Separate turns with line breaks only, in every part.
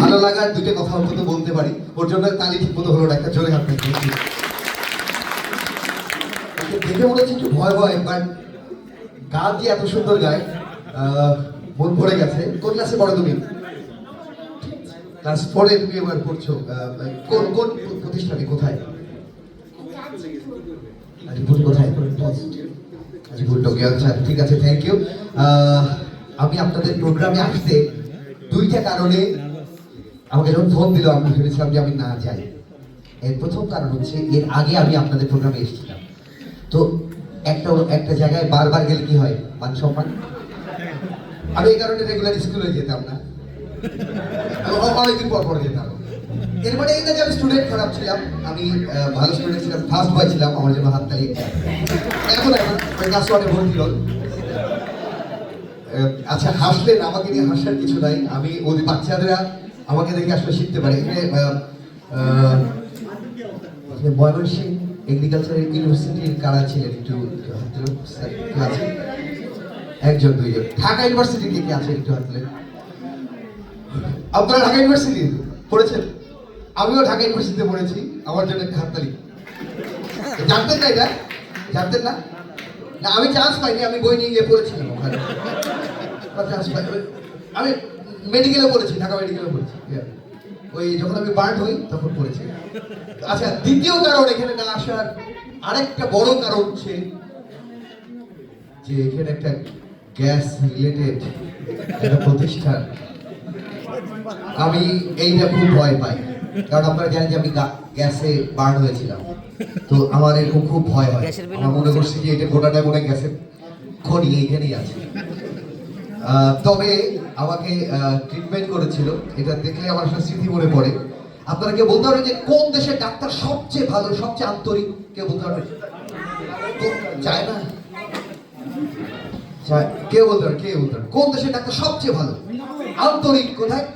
ভালো লাগার দুটো কথা অন্তত বলতে পারি। ওর জন্য তালি ঠিক মতো হলো একটা জোরে হাত দেখে মনে হচ্ছে একটু ভয় ভয় বাট গান যে এত সুন্দর গায় মন ভরে গেছে। কোন ক্লাসে পড়ো তুমি? ক্লাস ফোরে তুমি এবার পড়ছো আহ, কোন কোন প্রতিষ্ঠানে কোথায়? কোথায়? আচ্ছা ঠিক আছে থ্যাংক ইউ আমি আপনাদের প্রোগ্রামে আসতে দুইটা কারণে আমাকে যখন ফোন দিল, আমি ভেবেছিলাম যে আমি না যাই। এর প্রথম কারণ হচ্ছে, এর আগে আমি আপনাদের প্রোগ্রামে এসেছিলাম। তো একটা একটা জায়গায় বারবার গেলে কি হয়? মান সম্মান? আমি এই কারণে রেগুলার স্কুলে যেতাম না। অনেকদিন পর পর যেতাম। এর মানে এই না আমি স্টুডেন্ট খারাপ ছিলাম, আমি ভালো স্টুডেন্ট ছিলাম ফার্স্ট বয় ছিলাম, আমার জন্য হাত তালি এখন এখন ক্লাস ওয়ানে ভর্তি হল আচ্ছা হাসলেন, আমাকে নিয়ে হাসার কিছু নাই। আমি ওদের বাচ্চাদেরা আমাকে দেখে আসলে শিখতে পারে। এখানে এখানে এগ্রিকালচার ইউনিভার্সিটির কারা ছিলেন? একটু আছে? একজন, দুইজন। ঢাকা ইউনিভার্সিটি কে আছে? একটু হাত তুলেন। আপনারা ঢাকা ইউনিভার্সিটি পড়েছেন? আমিও ঢাকা ইউনিভার্সিটিতে পড়েছি। আমার জন্য একটা হাততালি। জানতেন না এটা? জানতেন না? না, আমি চান্স পাইনি, আমি বই নিয়ে গিয়ে পড়েছিলাম ওখানে। চান্স পাই আমি মেডিকেলে পড়েছি ঢাকা মেডিকেলে পড়েছি ওই যখন আমি বার্ন হই তখন পড়েছি। আচ্ছা দ্বিতীয় কারণ এখানে না আসার আরেকটা বড় কারণ হচ্ছে যে এখানে একটা গ্যাস রিলেটেড একটা প্রতিষ্ঠান। আমি এইটা খুব ভয় পাই কারণ আপনারা জানেন যে আমি গ্যাসে বার্ন হয়েছিলাম। তো আমার এরকম খুব ভয় হয়। আমার মনে করছি যে এটা গোটাটা মনে গ্যাসের খনি এইখানেই আছে। তবে আমাকে ট্রিটমেন্ট করেছিল। এটা দেখলে আমার আসলে স্মৃতি মনে পড়ে। আপনারা কেউ বলতে পারবেন যে কোন দেশের ডাক্তার সবচেয়ে ভালো সবচেয়ে আন্তরিক? কেউ বলতে পারবেন? চায় না বলতে বলতে কোন দেশের ডাক্তার সবচেয়ে ভালো? আন্তরিক কোথায়?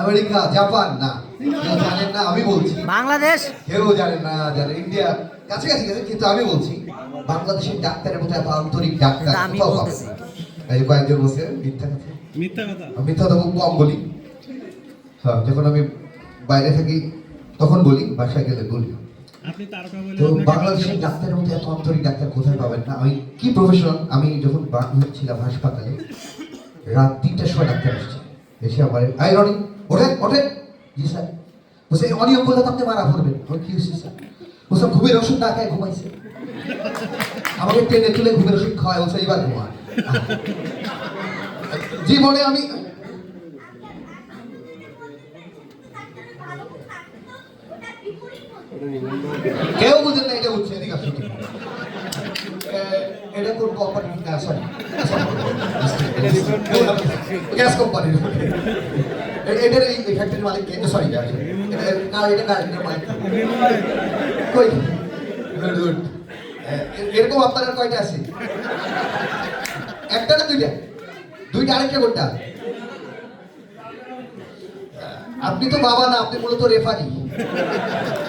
America Japan? না জানেন না আমি বলছি।
বাংলাদেশ?
কেউ জানেন না জানেন। ইন্ডিয়া কাছাকাছি গেছে কিন্তু আমি বলছি বাংলাদেশের ডাক্তারের মতো এত আন্তরিক ডাক্তার কোথাও পাবেন। এই কয়েকজন বসে মিথ্যা কথা?
মিথ্যা কথা?
আমি মিথ্যা কথা খুব কম বলি। হ্যাঁ যখন আমি বাইরে থাকি তখন বলি বাসায় গেলে বলি। তো বাংলাদেশের ডাক্তারের মধ্যে এত আন্তরিক ডাক্তার কোথায় পাবেন না? আমি কি প্রফেশন আমি যখন ছিলাম হাসপাতালে রাত তিনটার সময় ডাক্তার আসছে। এসে আমার আই রনি ওঠেন ওঠেন জি স্যার। "এই অনিয়ম করলে তো আপনি মারা পড়বেন। কি হয়েছে স্যার? বলছে ঘুমের ওষুধ না খায় ঘুমাইছে। আমাকে টেনে তুলে ঘুমের ওষুধ খাওয়ায় বলছে এবার ঘুমা জীবনে আমি কেউ বুঝেন না এটা হচ্ছে এদিকে আসুন। এটা কোন কোম্পানি না গ্যাস এটার এই ফ্যাক্টরির মালিক কে? সরি কার এটা এটার মালিক। কই? এরকম আপনার কয়টা আছে? একটা না দুইটা? দুইটা আরেকটা কোনটা? আপনি তো বাবা না, আপনি মূলত রেফারি।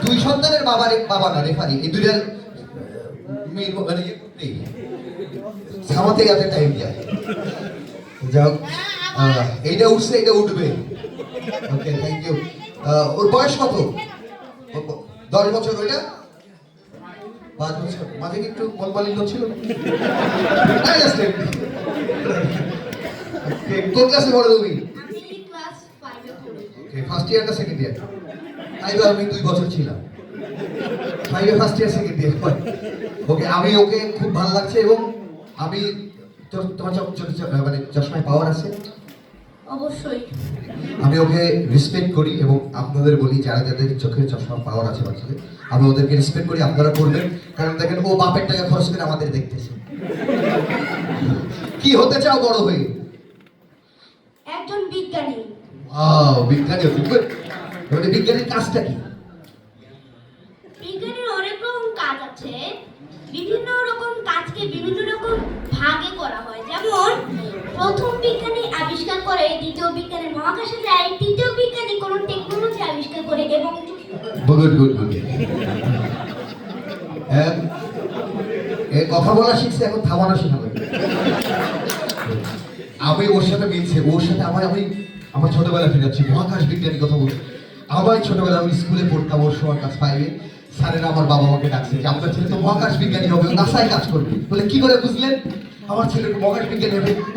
দুই সন্তানের বাবার বাবা না, রেফারি। এই দুইটার মেয়ের মানে থামাতে যাতে টাইম যায় যাক এইটা উঠছে এটা উঠবে। ওকে থ্যাংক ইউ ওর বয়স কত? দশ বছর, ওইটা? পাঁচ বছর মাঝে একটু মলমালিন্য ছিল। কোন ক্লাসে পড়ো তুমি? ফার্স্ট ইয়ার না সেকেন্ড ইয়ার ফাইভে আমি দুই বছর ছিলাম। ফাইভে ফার্স্ট ইয়ার সেকেন্ড ইয়ার ওকে, আমি ওকে খুব ভালো লাগছে এবং আমি তোমার চোখ- মানে চশমায় পাওয়ার আছে?
অবশ্যই।
আমি ওকে রেসপেক্ট করি এবং আপনাদের বলি যারা যাদের চোখে চশমা পাওয়ার আছে বাচ্চাদের আমি ওদেরকে রেসপেক্ট করি আপনারা করবেন। কারণ দেখেন ও বাপের টাকা খরচ করে আমাদের দেখতেছে। কি হতে চাও বড় হয়ে?
একজন বিজ্ঞানী।
বিজ্ঞানী. এবারে বিজ্ঞানীর কাজটা কি?
বিজ্ঞানীর অনেক রকম কাজ আছে। বিভিন্ন রকম কাজকে বিভিন্ন রকম ভাগে করা হয়। যেমন প্রথম বিজ্ঞানী আবিষ্কার করে দ্বিতীয় মহাকাশে যায়, তৃতীয় বিজ্ঞানী কোনো টেকনোলজি আবিষ্কার করে এবং
গুড গুড গুড হ্যাঁ কথা বলা শিখছে, এখন থামানো শেখাবে। আমি ওর সাথে মিলছে, ওর সাথে আমার, আমি, আমার ছোটবেলা ফিরে যাচ্ছি, মহাকাশ বিজ্ঞানী কথা বলছি। আমার ছোটবেলা আমি স্কুলে পড়তাম, ওর সময় কাজ ফাইভে স্যারেরা আমার বাবা মাকে ডাকছে যে, আপনার ছেলে তো মহাকাশ বিজ্ঞানী হবে নাসায় কাজ করবে। বলে, কি করে বুঝলেন? আমার ছেলে মহাকাশ বিজ্ঞানী হবে।